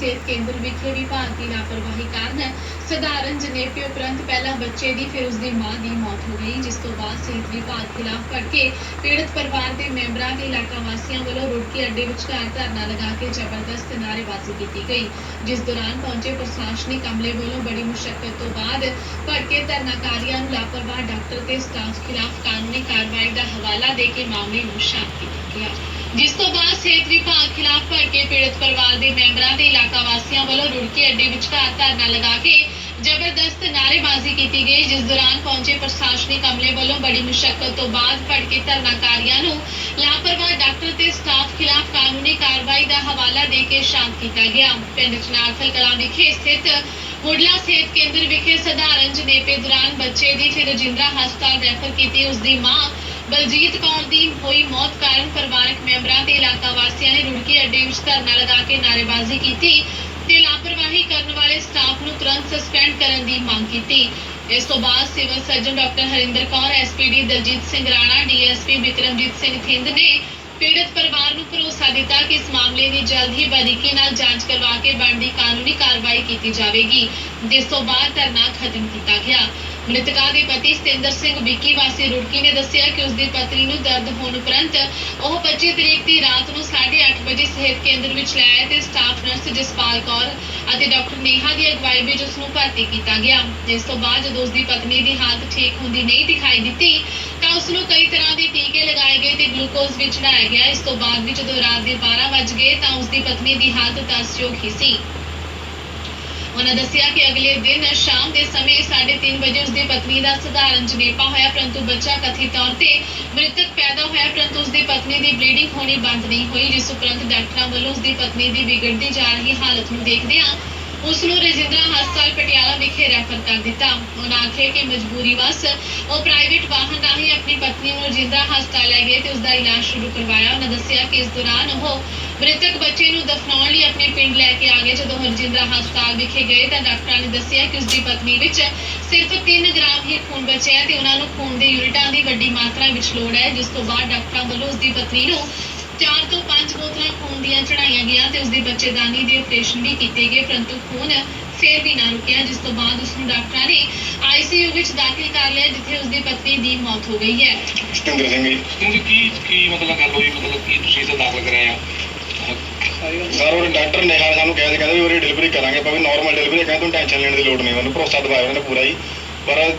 ਸਿਹਤ ਕੇਂਦਰ ਵਿਖੇ ਵਿਭਾਗ ਦੀ ਲਾਪਰਵਾਹੀ ਕਾਰਨ ਸਧਾਰਨ ਜਨੇਪੇ ਉਪਰੰਤ ਪਹਿਲਾਂ ਬੱਚੇ ਦੀ ਫਿਰ ਉਸ ਦੀ ਮਾਂ ਦੀ ਮੌਤ ਹੋ ਗਈ। ਜਿਸ ਤੋਂ ਬਾਅਦ ਸਿਹਤ ਵਿਭਾਗ ਖਿਲਾਫ ਭੜਕੇ ਪੀੜਤ ਪਰਿਵਾਰ ਦੇ ਮੈਂਬਰਾਂ ਤੇ ਇਲਾਕਾ ਵਾਸੀਆਂ ਵੱਲੋਂ ਰੁੜਕੀ ਅੱਡੇ ਵਿਚਕਾਰ ਧਰਨਾ ਲਗਾ ਕੇ ਜ਼ਬਰਦਸਤ ਨਾਅਰੇਬਾਜ਼ੀ ਕੀਤੀ ਗਈ। ਜਿਸ ਦੌਰਾਨ ਪਹੁੰਚੇ ਪ੍ਰਸ਼ਾਸਨਿਕ ਅਮਲੇ ਵੱਲੋਂ ਬੜੀ ਮੁਸ਼ਕਲ ਤੋਂ ਬਾਅਦ ਭੜਕੇ ਧਰਨਾਕਾਰੀਆਂ ਨੂੰ ਲਾਪਰਵਾਹ ਡਾਕਟਰ ਤੇ ਸਟਾਫ ਖਿਲਾਫ ਕਾਨੂੰਨੀ ਕਾਰਵਾਈ ਦਾ ਹਵਾਲਾ ਦੇ ਕੇ ਮਾਮਲੇ ਨੂੰ ਸ਼ਾਂਤ ਕੀਤਾ ਗਿਆ। ਜਿਸ ਤੋਂ ਬਾਅਦ ਸਿਹਤ ਵਿਭਾਗ ਖਿਲਾਫ ਭੜਕੇ ਪੀੜਤ ਪਰਿਵਾਰ ਦੇ ਮੈਂਬਰਾਂ ਤੇ ਇਲਾਕਾ ਵਾਸੀਆਂ ਵੱਲੋਂ ਰੁੜਕੀ ਅੱਡੇ ਵਿਚਕਾਰ ਧਰਨਾ ਲਗਾ ਕੇ ਜ਼ਬਰਦਸਤ ਨਾਅਰੇਬਾਜ਼ੀ ਕੀਤੀ ਗਈ, ਜਿਸ ਦੌਰਾਨ ਪਹੁੰਚੇ ਪ੍ਰਸ਼ਾਸਨਿਕ ਅਮਲੇ ਵੱਲੋਂ ਬੜੀ ਮੁਸ਼ਕਲ ਤੋਂ ਬਾਅਦ ਭੜਕੇ ਧਰਨਾਕਾਰੀਆਂ ਨੂੰ ਲਾਪਰਵਾਹ ਡਾਕਟਰ ਤੇ ਸਟਾਫ ਖਿਲਾਫ ਕਾਨੂੰਨੀ ਕਾਰਵਾਈ ਦਾ ਹਵਾਲਾ ਦੇ ਕੇ ਸ਼ਾਂਤ ਕੀਤਾ ਗਿਆ। ਪਿੰਡ ਚਨਾਰਥਲ ਕਲਾਂ ਵਿਖੇ ਸਥਿਤ ਮੁੱਢਲਾ ਸਿਹਤ ਕੇਂਦਰ ਵਿਖੇ ਸਧਾਰਨ ਜਨੇਪੇ ਦੌਰਾਨ ਬੱਚੇ ਦੀ ਫਿਰ ਰਜਿੰਦਰਾ ਹਸਪਤਾਲ ਰੈਫਰ ਕੀਤੀ ਉਸ ਦੀ ਮਾਂ ਬਲਜੀਤ ਕੌਰ ਦੀ ਹੋਈ ਮੌਤ ਕਾਰਨ ਪਰਿਵਾਰਕ ਮੈਂਬਰਾਂ ਤੇ ਇਲਾਕਾ ਵਾਸੀਆਂ ਨੇ ਰੁੜਕੀ ਅੱਡੇ ਵਿੱਚ ਧਰਨਾ ਲਗਾ ਕੇ ਨਾਅਰੇਬਾਜ਼ੀ ਕੀਤੀ ਤੇ ਲਾਪਰਵਾਹੀ ਕਰਨ ਵਾਲੇ ਸਟਾਫ ਨੂੰ ਤੁਰੰਤ ਸਸਪੈਂਡ ਕਰਨ ਦੀ ਮੰਗ ਕੀਤੀ। ਇਸ ਤੋਂ ਬਾਅਦ civil surgeon doctor Harinder Kaur SPD Daljit Singh Rana DSP Vikramjit Singh Thind ਨੇ ਪੀੜਤ ਪਰਿਵਾਰ ਨੂੰ ਭਰੋਸਾ ਦਿੱਤਾ ਕਿ ਇਸ ਮਾਮਲੇ ਦੀ ਜਲਦ ਹੀ ਬਾਰੀਕੀ ਨਾਲ ਜਾਂਚ ਕਰਵਾ ਕੇ ਬਣਦੀ ਕਾਨੂੰਨੀ ਕਾਰਵਾਈ ਕੀਤੀ ਜਾਵੇਗੀ। ਜਿਸ ਤੋਂ ਬਾਅਦ ਧਰਨਾ ਖਤਮ ਕੀਤਾ ਗਿਆ। ਮ੍ਰਿਤਕਾ ਦੇ ਪਤੀ ਸਤਿੰਦਰ ਸਿੰਘ ਵਿੱਕੀ ਵਾਸੀ ਰੁੜਕੀ ਨੇ ਦੱਸਿਆ ਕਿ ਉਸ ਦੀ ਪਤਨੀ ਨੂੰ ਦਰਦ ਹੋਣ ਉਪਰੰਤ ਉਹ 25 ਤਰੀਕ ਦੀ ਰਾਤ ਨੂੰ 8:30 ਵਜੇ ਸਿਹਤ ਕੇਂਦਰ ਵਿੱਚ ਲੈ ਆਏ ਤੇ ਸਟਾਫ ਨਰਸ ਜਸਪਾਲ ਕੌਰ ਅਤੇ ਡਾਕਟਰ ਨੇਹਾ ਦੀ ਅਗਵਾਈ ਵਿੱਚ ਉਸ ਨੂੰ ਭਰਤੀ ਕੀਤਾ ਗਿਆ। ਜਿਸ ਤੋਂ ਬਾਅਦ ਜਦੋਂ ਉਸ ਦੀ ਪਤਨੀ ਦੀ ਹਾਲਤ ਠੀਕ ਹੁੰਦੀ ਨਹੀਂ ਦਿਖਾਈ ਦਿੱਤੀ, ਤਾਂ ਉਸ ਨੂੰ ਕਈ ਤਰ੍ਹਾਂ ਦੇ ਟੀਕੇ ਲਗਾਏ ਗਏ ਤੇ ਗਲੂਕੋਜ਼ ਵੀ ਚੜਾਇਆ ਗਿਆ। ਇਸ ਤੋਂ ਬਾਅਦ ਵੀ ਜਦੋਂ ਰਾਤ ਦੇ 12 ਵੱਜ ਗਏ ਤਾਂ ਉਸ ਦੀ ਪਤਨੀ ਦੀ ਹਾਲਤ ਤਰਸਯੋਗ ਹੀ ਸੀ। ਉਹਨਾਂ ਦੱਸਿਆ ਕਿ ਅਗਲੇ ਦਿਨ ਸ਼ਾਮ ਦੇ ਸਮੇਂ 3:30 ਵਜੇ ਉਸ ਦੀ ਪਤਨੀ ਦਾ ਸਧਾਰਨ ਜਨੇਪਾ ਹੋਇਆ, ਪਰੰਤੂ ਬੱਚਾ ਕਥਿਤ ਤੌਰ ਤੇ ਮ੍ਰਿਤਕ ਪੈਦਾ ਹੋਇਆ, ਪਰੰਤੂ ਉਸ ਦੀ ਪਤਨੀ ਦੀ ਬਲੀਡਿੰਗ ਹੋਣੀ ਬੰਦ ਨਹੀਂ ਹੋਈ, ਜਿਸ ਉਪਰੰਤ ਡਾਕਟਰਾਂ ਵੱਲੋਂ ਉਸ ਦੀ ਪਤਨੀ ਦੀ ਵਿਗੜਦੀ ਜਾ ਰਹੀ ਹਾਲਤ ਨੂੰ ਦੇਖਦਿਆਂ ਉਸ ਨੂੰ ਰਜਿੰਦਰਾ ਹਸਪਤਾਲ ਪਟਿਆਲਾ ਵਿਖੇ ਰੈਫਰ ਕਰ ਦਿੱਤਾ। ਉਹਨਾਂ ਆਖਿਆ ਕਿ ਮਜਬੂਰੀ ਵਸ, ਉਹ ਪ੍ਰਾਈਵੇਟ ਵਾਹਨ ਰਾਹੀਂ ਆਪਣੀ ਪਤਨੀ ਨੂੰ ਰਜਿੰਦਰਾ ਹਸਪਤਾਲ ਲੈ ਗਏ ਤੇ ਉਸ ਦਾ ਇਲਾਜ ਸ਼ੁਰੂ ਕਰਵਾਇਆ। ਉਹਨਾਂ ਦੱਸਿਆ ਕਿ ਇਸ ਦੌਰਾਨ ਉਹ ਮ੍ਰਿਤਕ ਬੱਚੇ ਨੂੰ ਦਫਨਾਉਣ ਲਈ ਆਪਣੇ ਪਿੰਡ ਲੈ ਕੇ ਆ ਗਏ। ਜਦੋਂ ਉਹ ਰਜਿੰਦਰਾ ਹਸਪਤਾਲ ਵਿਖੇ ਗਏ ਤਾਂ ਡਾਕਟਰਾਂ ਨੇ ਦੱਸਿਆ ਕਿ ਉਸ ਦੀ ਪਤਨੀ ਵਿੱਚ ਸਿਰਫ 3 ਗ੍ਰਾਮ ਹੀ ਖੂਨ ਬਚਿਆ ਹੈ ਤੇ ਉਹਨਾਂ ਨੂੰ ਖੂਨ ਦੇ ਯੂਨਿਟਾਂ ਦੀ ਵੱਡੀ ਮਾਤਰਾ ਵਿੱਚ ਲੋੜ ਹੈ ਜਿਸ ਤੋਂ ਬਾਅਦ ਡਾਕਟਰਾਂ ਵੱਲੋਂ ਉਸ ਦੀ ਪਤਨੀ ਨੂੰ 4 ਤੋਂ 5 ਬੋਤਲਾਂ ਖੂਨ ਦੀਆਂ ਚੜਾਈਆਂ ਗਈਆਂ ਤੇ ਉਸ ਦੀ ਬੱਚੇਦਾਨੀ ਦੇ ਆਪਰੇਸ਼ਨ ਵੀ ਕੀਤੇ ਗਏ ਪਰੰਤੂ ਖੂਨ ਫੇਰ ਵੀ ਨਾ ਰੁਕਿਆ ਜਿਸ ਤੋਂ ਬਾਅਦ ਉਸ ਨੂੰ ਡਾਕਟਰਾਂ ਨੇ ਆਈਸੀਯੂ ਵਿੱਚ ਦਾਖਲ ਕਰ ਲਿਆ ਜਿੱਥੇ ਉਸ ਦੀ ਪਤਨੀ ਦੀ ਮੌਤ ਹੋ ਗਈ ਹੈ। ਸਤਿੰਦਰ ਸਿੰਘ ਜੀ ਤੁਸੀਂ ਕੀ ਕੀ ਮਤਲਬ ਗੱਲ ਹੋਈ? ਮਤਲਬ ਕੀ ਤੁਸੀਂ ਇੱਥੇ ਦਾਖਲ ਕਰਾਇਆ? ਸਰ ਉਹ ਡਾਕਟਰ ਨੇ ਹਾਲੇ ਸਾਨੂੰ ਕਿਹਾ ਕਹਿੰਦੇ ਵੀ ਉਹਦੀ ਡਿਲੀਵਰੀ ਕਰਾਂਗੇ ਆਪਾਂ ਵੀ ਨਾਰਮਲ ਡਿਲੀਵਰੀ ਕਹਿੰਦੇ ਤੁਹਾਨੂੰ ਟੈਨਸ਼ਨ ਲੈਣ ਦੀ ਲੋੜ ਨਹੀਂ ਮੈਨੂੰ ਭਰੋਸਾ ਦਿਵਾਇਆ ਉਹਨਾਂ ਨੇ ਪੂਰਾ ਹੀ। ਪਰ